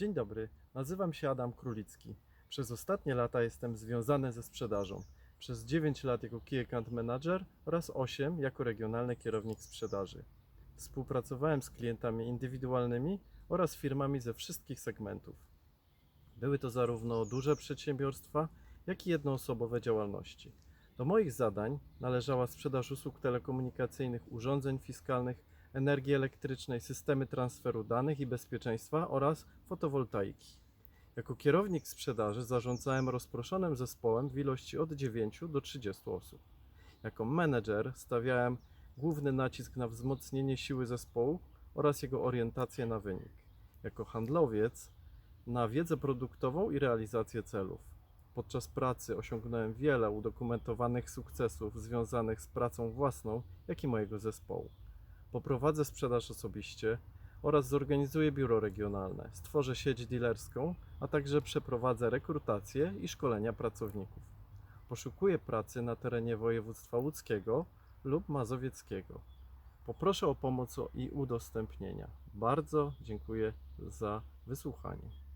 Dzień dobry, nazywam się Adam Królicki. Przez ostatnie lata jestem związany ze sprzedażą. Przez 9 lat jako Key Account Manager oraz 8 jako regionalny kierownik sprzedaży. Współpracowałem z klientami indywidualnymi oraz firmami ze wszystkich segmentów. Były to zarówno duże przedsiębiorstwa, jak i jednoosobowe działalności. Do moich zadań należała sprzedaż usług telekomunikacyjnych, urządzeń fiskalnych, energii elektrycznej, systemy transferu danych i bezpieczeństwa oraz fotowoltaiki. Jako kierownik sprzedaży zarządzałem rozproszonym zespołem w ilości od 9 do 30 osób. Jako menedżer stawiałem główny nacisk na wzmocnienie siły zespołu oraz jego orientację na wynik. Jako handlowiec na wiedzę produktową i realizację celów. Podczas pracy osiągnąłem wiele udokumentowanych sukcesów związanych z pracą własną, jak i mojego zespołu. Poprowadzę sprzedaż osobiście oraz zorganizuję biuro regionalne, stworzę sieć dealerską, a także przeprowadzę rekrutację i szkolenia pracowników. Poszukuję pracy na terenie województwa łódzkiego lub mazowieckiego. Poproszę o pomoc i udostępnienia. Bardzo dziękuję za wysłuchanie.